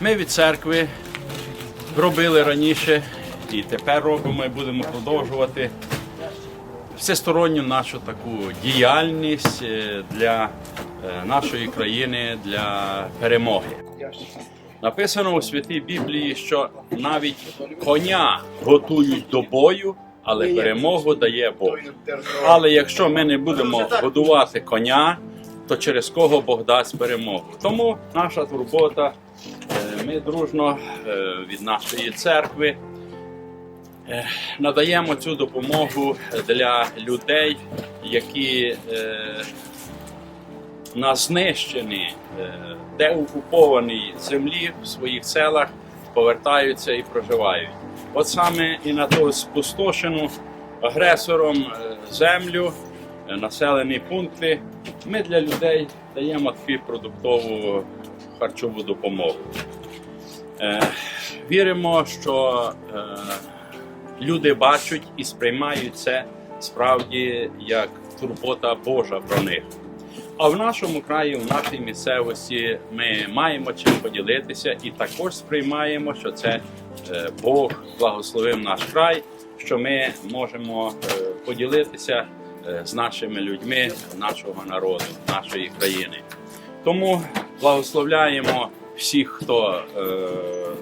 Ми від церкви робили раніше і тепер робимо і будемо продовжувати всесторонню нашу таку діяльність е, для е, нашої країни, для перемоги. Написано у святій Біблії, що навіть коня готують до бою, але перемогу дає Бог. Але якщо ми не будемо годувати коня, то через кого Бог дасть перемогу. Тому наша турбота, ми дружно е, від нашої церкви е, надаємо цю допомогу для людей, які е, на знищеній, е, деокупованій землі в своїх селах повертаються і проживають. От саме і на ту спустошену агресором е, землю, е, населені пункти, ми для людей даємо таку продуктову харчову допомогу. Е, Віримо, що е, люди бачать і сприймають це справді як турбота Божа про них. А в нашому краї, в нашій місцевості, ми маємо чим поділитися і також сприймаємо, що це е, Бог благословив наш край, що ми можемо е, поділитися е, з нашими людьми, нашого народу, нашої країни. Тому благословляємо всіх, хто е,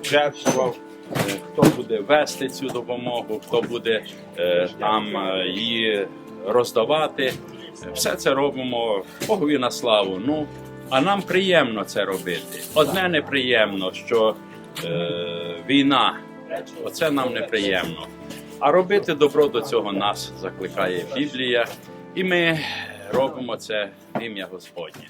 жертвував, е, хто буде вести цю допомогу, хто буде е, там е, її роздавати. Все це робимо Богові на славу. Ну а нам приємно це робити. Одне неприємно, що е, війна, оце нам неприємно. А робити добро до цього нас закликає Біблія, і ми робимо це в ім'я Господнє.